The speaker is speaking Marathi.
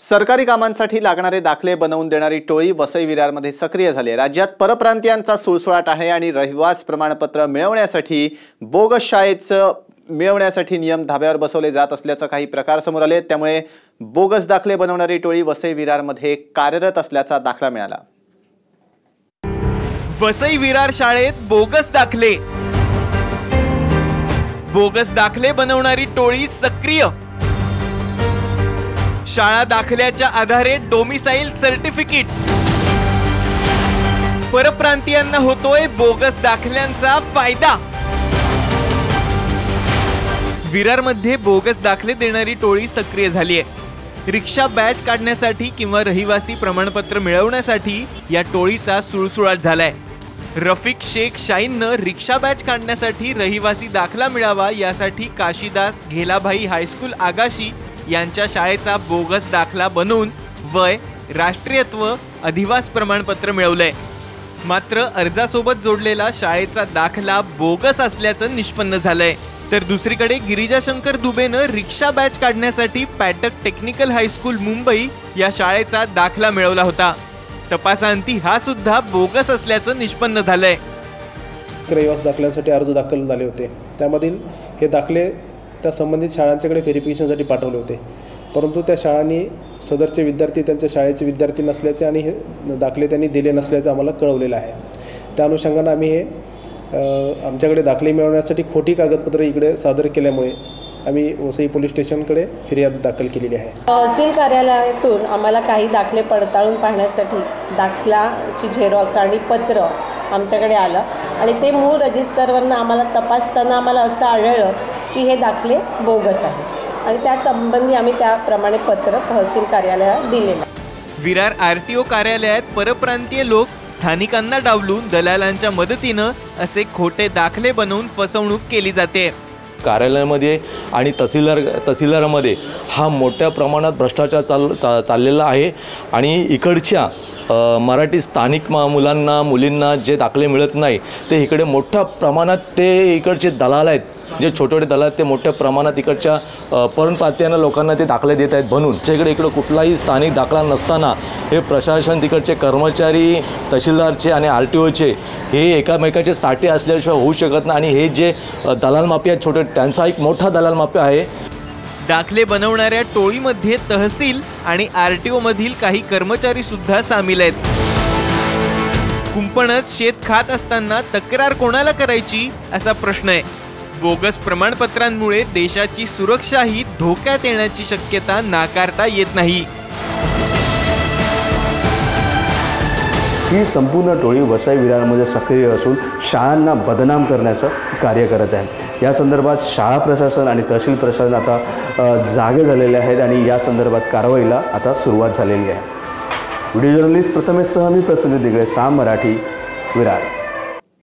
सरकारी कामांसाठी लागणारे दाखले बनवून देणारी टोळी वसई विरारमध्ये सक्रिय झाली आहे. राज्यात परप्रांतीयांचा सुळसुळाट आहे आणि रहिवास प्रमाणपत्र मिळवण्यासाठी बोगस शाळेचं मिळवण्यासाठी नियम धाब्यावर बसवले जात असल्याचं काही प्रकार समोर आले त्यामुळे बोगस दाखले बनवणारी टोळी वसई विरारमध्ये कार्यरत असल्याचा दाखला मिळाला. वसई विरार शाळेत बोगस दाखले. बोगस दाखले बनवणारी टोळी सक्रिय. शाळा दाखल्याच्या आधारे डोमिसाईल सर्टिफिकेट परप्रांतीयांना होतोय बोगस दाखल्यांचा फायदा. विरारमध्ये बोगस दाखले देणारी टोळी सक्रिय झाली आहे रिक्षा बॅच काढण्यासाठी किंवा रहिवासी प्रमाणपत्र मिळवण्यासाठी या टोळीचा सुळसुळाट झालाय. रफिक शेख शाहीननं रिक्षा बॅच काढण्यासाठी रहिवासी दाखला मिळावा यासाठी काशीदास घेलाभाई हायस्कूल आगाशी यांच्या शाळेचा बोगस दाखला बनवून वय राष्ट्रीयत्व अधिवास प्रमाणपत्र मिळवलंय. मात्र अर्जासोबत जोडलेला शाळेचा दाखला बोगस असल्याचं निष्पन्न झालंय. तर दुसरीकडे गिरिजाशंकर दुबेनं रिक्षा बॅच काढण्यासाठी पॅटक टेक्निकल हायस्कूल मुंबई या शाळेचा दाखला मिळवला होता. तपासांती हा सुद्धा बोगस असल्याचं निष्पन्न झालंय. रहिवास दाखल्यासाठी अर्ज दाखल झाले होते. त्यामधील हे दाखले त्या संबंधित शाळांच्याकडे व्हेरिफिकेशनसाठी पाठवले होते. परंतु त्या शाळांनी सदरचे विद्यार्थी त्यांच्या शाळेचे विद्यार्थी नसल्याचे आणि हे दाखले त्यांनी दिले नसल्याचं आम्हाला कळवलेलं आहे. त्या अनुषंगानं आम्ही हे आमच्याकडे दाखले मिळवण्यासाठी खोटी कागदपत्रे इकडे सादर केल्यामुळे आम्ही वसई पोलीस स्टेशनकडे फिर्याद दाखल केलेली आहे. तहसील कार्यालयातून आम्हाला काही दाखले पडताळून पाहण्यासाठी दाखलाची झेरॉक्स आणि पत्र आमच्याकडे आलं आणि ते मूळ रजिस्टरवरनं आम्हाला तपासताना आम्हाला असं आढळलं की हे दाखले बोगस आहेत आणि त्या संबंधी आम्ही त्याप्रमाणे पत्र तहसील कार्यालयात दिलेलं आहे. विरार आर टी ओ कार्यालयात परप्रांतीय लोक स्थानिकांना डावलून दलालांच्या मदतीनं असे खोटे दाखले बनवून फसवणूक केली जाते. कार्यालयामध्ये आणि तहसीलदार तहसीलदारामध्ये हा मोठ्या प्रमाणात भ्रष्टाचार चाल चा चाललेला आहे. आणि इकडच्या मराठी स्थानिक मा मुलांना मुलींना जे दाखले मिळत नाही ते इकडे मोठ्या प्रमाणात ते इकडचे दलाल आहेत. जे छोटे छोटे दलाल आहेत ते मोठ्या प्रमाणात इकडच्या अ, लोकांना ते दाखले देत आहेत बनून इकडे इकडं कुठलाही स्थानिक दाखला नसताना हे प्रशासन तिकडचे कर्मचारी तहसीलदारचे आणि आर टी ओचे हे एकामेकाचे साठे असल्याशिवाय होऊ शकत नाही. आणि हे जे दलालमाफी दलाल आहेत छोटे त्यांचा एक मोठा दलालमाफी आहे. दाखले बनवणाऱ्या टोळीमध्ये तहसील आणि आर टी ओमधील काही कर्मचारी सुद्धा सामील आहेत. कुंपणच शेत खात असताना तक्रार कोणाला करायची असा प्रश्न आहे. बोगस प्रमाणपत्रांमुळे देशाची सुरक्षाही धोक्यात येण्याची शक्यता नाकारता येत नाही. ही संपूर्ण टोळी वसई विरारमध्ये सक्रिय असून शाळांना बदनाम करण्याचं कार्य करत आहे. या संदर्भात शाळा प्रशासन आणि तहसील प्रशासन आता जागे झालेले आहेत आणि या संदर्भात कारवाईला आता सुरुवात झालेली आहे. व्हिडिओ जर्नलिस्ट प्रथमेशसह मी प्रसन्न दिगळे साम मराठी विरार.